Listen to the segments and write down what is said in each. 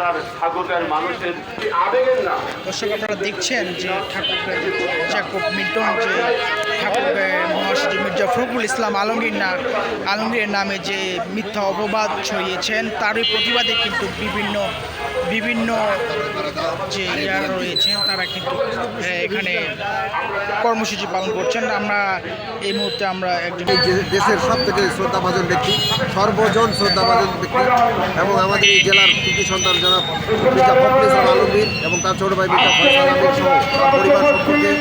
তার ঠাকুরের মানুষের আবেগের না দর্শক আপনারা দেখছেন যে ঠাকুরকে জাকব মিল্টন যে ঠাকুরকে মহাসচিব মির্জা ফখরুল ইসলাম আলমগীর না আলমগীরের নামে যে মিথ্যা অপবাদ ছড়িয়েছেন, তারই প্রতিবাদে কিন্তু বিভিন্ন বিভিন্ন যে ইয়ার রয়েছেন, তারা কিন্তু এখানে কর্মসূচি পালন করছেন। আমরা এই মুহূর্তে আমরা একজন দেশের সব থেকে শ্রদ্ধাভাজন ব্যক্তি, সর্বজন শ্রদ্ধাভাজন ব্যক্তি এবং আমাদের এই জেলার কৃতি সন্তান জনাব আলমগীর এবং তার ছোট ভাই পরিবার সম্পর্কে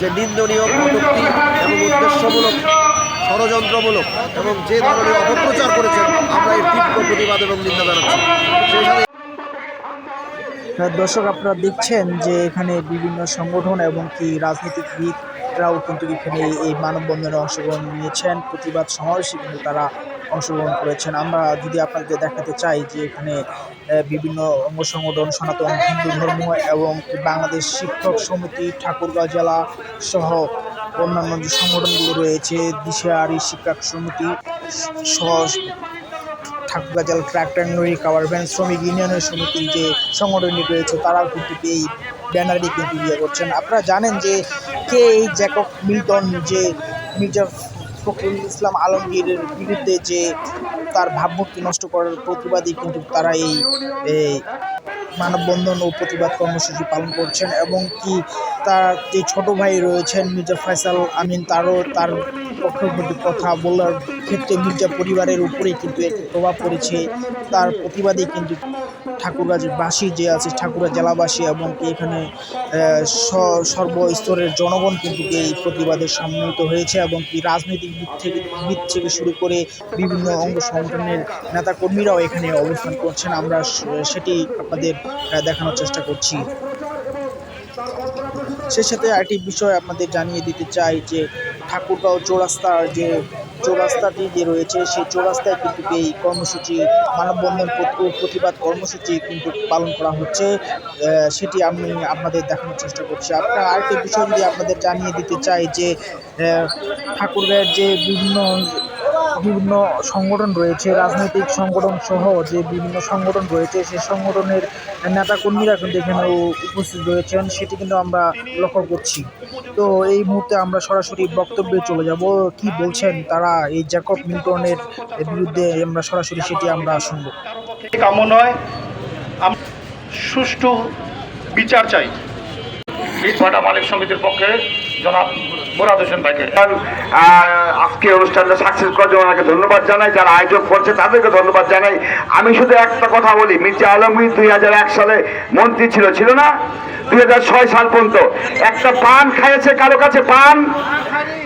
যে নিন্দনীয় কটূক্তি এবং উদ্দেশ্যমূলক ষড়যন্ত্রমূলক এবং যে ধরনের অপপ্রচার করেছেন আমরা এর তীব্র প্রতিবাদ এবং নিন্দা জানাচ্ছি হ্যাঁ, দর্শক আপনারা দেখছেন যে এখানে বিভিন্ন সংগঠন এবং কি রাজনীতিবিদরাও কিন্তু এখানে এই মানববন্ধনে অংশগ্রহণ নিয়েছেন। প্রতিবাদ সমাবেশে কিন্তু তারা অংশগ্রহণ করেছেন। আমরা যদি আপনাদের দেখাতে চাই যে এখানে বিভিন্ন অঙ্গ সংগঠন সনাতন হিন্দু ধর্ম এবং বাংলাদেশ শিক্ষক সমিতি ঠাকুরগাঁও জেলা সহ অন্যান্য যে সংগঠনগুলো রয়েছে দিশারি শিক্ষক সমিতি সহ ঠাকুরগাঁ জেলা ট্রাক্টর রিকাভার ভ্যান শ্রমিক ইউনিয়নের সমিতির যে সংগঠনটি রয়েছে, তারাও কিন্তু এই ব্যানারটি কিন্তু ইয়ে করছেন। আপনারা জানেন যে কে এই জ্যাকব মিল্টন, যে মির্জা ফখরুল ইসলাম আলমগীরের বিরুদ্ধে যে তার ভাবমূর্তি নষ্ট করার প্রতিবাদী কিন্তু তারা এই মানববন্ধন ও প্রতিবাদ কর্মসূচি পালন করছেন এবং কি তার যে ছোট ভাই রয়েছেন মির্জা ফয়সাল আমিন, তারও তার পক্ষে কথা বলার ক্ষেত্রে মির্জা পরিবারের উপরেই কিন্তু একটি প্রভাব পড়েছে। তার প্রতিবাদে কিন্তু ঠাকুরগাঁবাসী যে আছে, ঠাকুরগাঁ জেলাবাসী এবং এখানে সর্বস্তরের জনগণ কিন্তু এই প্রতিবাদে সম্মিলিত হয়েছে এবং কি রাজনৈতিক দিক থেকে দিক থেকে শুরু করে বিভিন্ন অঙ্গ সংগঠনের নেতাকর্মীরাও এখানে অবস্থান করছেন। আমরা সেটি আপনাদের দেখানোর চেষ্টা করছি। সে সাথে আরেকটি বিষয় আপনাদের জানিয়ে দিতে চাই যে ঠাকুরগাঁও চৌরাস্তার যে চৌরাস্তাটি যে রয়েছে, সেই চৌরাস্তায় কিন্তু এই কর্মসূচি, মানববন্ধন প্রত- প্রতিবাদ কর্মসূচি কিন্তু পালন করা হচ্ছে। সেটি আমি আপনাদের দেখানোর চেষ্টা করছি। আপনার আরেকটি বিষয় যদি আপনাদের জানিয়ে দিতে চাই যে ঠাকুরের যে বিভিন্ন বিভিন্ন সংগঠন রয়েছে, রাজনৈতিক সংগঠন সহ যে বিভিন্ন সংগঠন রয়েছে, সেই সংগঠনের নেতাকর্মীরা কিন্তু এখানে উপস্থিত রয়েছেন, সেটি কিন্তু আমরা লক্ষ্য করছি। তো এই মুহূর্তে আমরা সরাসরি বক্তব্যে চলে যাব। কি বলছেন তারা এই জ্যাকব মিল্টনের বিরুদ্ধে আমরা সরাসরি সেটি আমরা শুনব। নয় সুষ্ঠু বিচার চাই। মালিক সমিতির পক্ষে জনাব মুরাদ আজকে অনুষ্ঠানটা সাকসেস করার জন্য ওনাকে ধন্যবাদ জানাই, যারা আয়োজক করছে তাদেরকে ধন্যবাদ জানাই। আমি শুধু একটা কথা বলি, মির্জা আলমগীর দুই হাজার এক সালে মন্ত্রী ছিল ছিল না? দুই হাজার ছয় সাল পর্যন্ত। একটা পান খাইয়েছে কারও কাছে পান?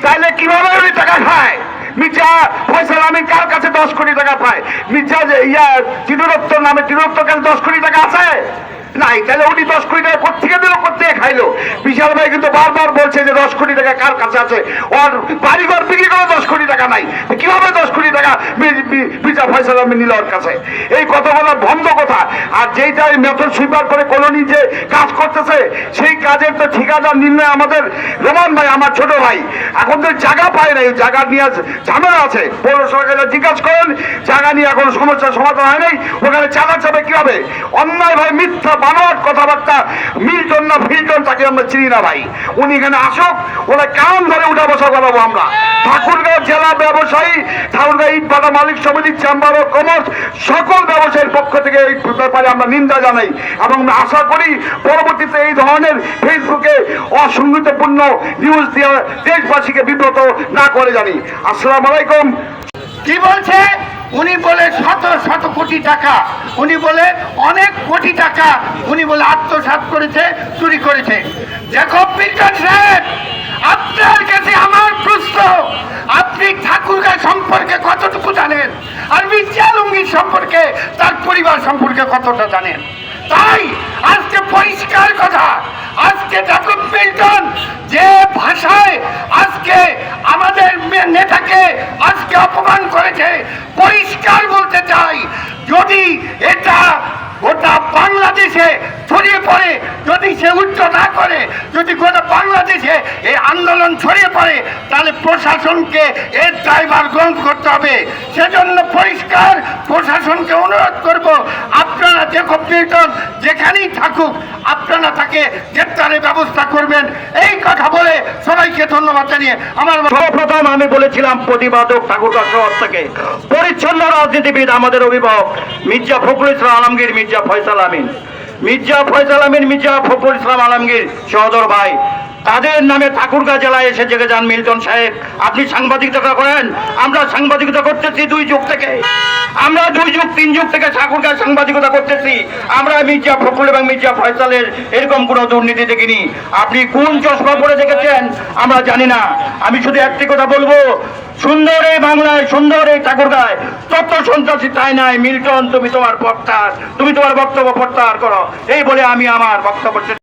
তাহলে কীভাবে উনি টাকা খায়? মির্জা ফয়সাল আমিন কার কাছে দশ কোটি টাকা পায়? মির্জা ইয়া চিররত্ন নামে চিররত্ন কাছে দশ কোটি টাকা আছে? নাই, তাহলে উনি দশ কোটি টাকা কোথেকে দিল কোথেকে খাইলো? বিশাল ভাই কিন্তু বারবার বলছে যে দশ কোটি টাকা কার কাছে আছে? ওর বাড়িঘর বিক্রি করে দশ কোটি টাকা নাই। কীভাবে দশ কোটি টাকা বিচার ফয়সাল নিল ওর কাছে? এই কথা কথাগুলো বন্ধ কথা। আর যেইটা মেথড সুইপার করে কলোনি যে কাজ করতেছে, সেই কাজের তো ঠিকাদার নির্ণয় আমাদের। রোমান ভাই, আমার ছোট ভাই, এখন তো জায়গা পায় নাই এই জায়গা নিয়ে ঝামেলা আছে। পৌরসভাকে জিজ্ঞাসা করেন, জায়গা নিয়ে এখন সমস্যার সমাধান হয় নাই, ওখানে চালা যাবে কীভাবে? অন্যায় ভাই মিথ্যা বানোয়াট কথাবার্তা মিল্টন না ফিল্টন তাকে আমরা চিনি না ভাই। উনি এখানে আসুক, ওরা কান ধরে উঠা বসা করাবো আমরা। ঠাকুরগাঁও জেলা ব্যবসায়ী, ঠাকুরগাঁও ইট ভাটা মালিক সমিতির চেম্বার অফ কমার্স সকল ব্যবসায়ীর পক্ষ থেকে এই ব্যাপারে আমরা নিন্দা জানাই এবং আশা করি পরবর্তীতে এই ধরনের ফেসবুকে অসংগীতপূর্ণ নিউজ দিয়ে দেশবাসীকে বিব্রত না করে জানি। আসসালাম আলাইকুম। কি বলছে? উনি বলে শত শত কোটি টাকা। উনি বলে অনেক কোটি টাকা উনি বলে আত্মসাত করেছে, চুরি করেছে। জ্যাকব মিল্টন সাহেব, আপনার কাছে আমার প্রশ্ন। আপনি ঠাকুরগা সম্পর্কে কতটুকু জানেন? আর মির্জা সম্পর্কে, তার পরিবার সম্পর্কে কতটা জানেন? তাই আজকে পরিষ্কার কথা আজকে জ্যাকব মিল্টন যে ভাষায় আজকে আমাদের মে- নেতাকে আজকে অপমান করেছে পরিষ্কার বলতে চাই যদি এটা গোটা বাংলাদেশে ছড়িয়ে পড়ে। যদি সে উচ্চ না করে, যদি গোটা বাংলাদেশে এই আন্দোলন ছড়িয়ে পড়ে, তাহলে প্রশাসনকে এর ড্রাইভার গ্রহণ করতে হবে। সেজন্য পরিষ্কার প্রশাসনকে অনুরোধ করব, আপনারা দেখো পীড়ন যেখানেই থাকুক, আপনারা তাকে গ্রেপ্তারের ব্যবস্থা করবেন। এই কথা সবাইকে ধন্যবাদ জানিয়ে আমার সর্বপ্রথম আমি বলেছিলাম প্রতিবাদক ঠাকুরগাঁ শহর থেকে। পরিচ্ছন্ন রাজনীতিবিদ আমাদের অভিভাবক মির্জা ফখরুল ইসলাম আলমগীর, মির্জা ফয়সাল আমিন। মির্জা ফয়সাল আমিন, মির্জা ফখরুল ইসলাম আলমগীর সহদর ভাই। তাদের নামে ঠাকুরগাঁ জেলায় এসে জেগে যান মিল্টন সাহেব। আপনি সাংবাদিকতা করেন? আমরা সাংবাদিকতা করতেছি দুই যুগ থেকে। আমরা দুই যুগ, তিন যুগ থেকে ঠাকুরগাঁ সাংবাদিকতা করতেছি। আমরা মির্জা ফখরুল এবং মির্জা ফয়সালের এরকম কোনো দুর্নীতি দেখিনি। আপনি কোন চশমা পরে দেখেছেন? আমরা জানি না। আমি শুধু একটি কথা বলব। সুন্দর এই বাংলায়, সুন্দর এই ঠাকুরগায়। তত সন্ত্রাসী তাই নাই। মিল্টন, তুমি তোমার প্রত্যাহার তুমি তোমার বক্তব্য প্রত্যাহার করো। এই বলে আমি আমার বক্তব্য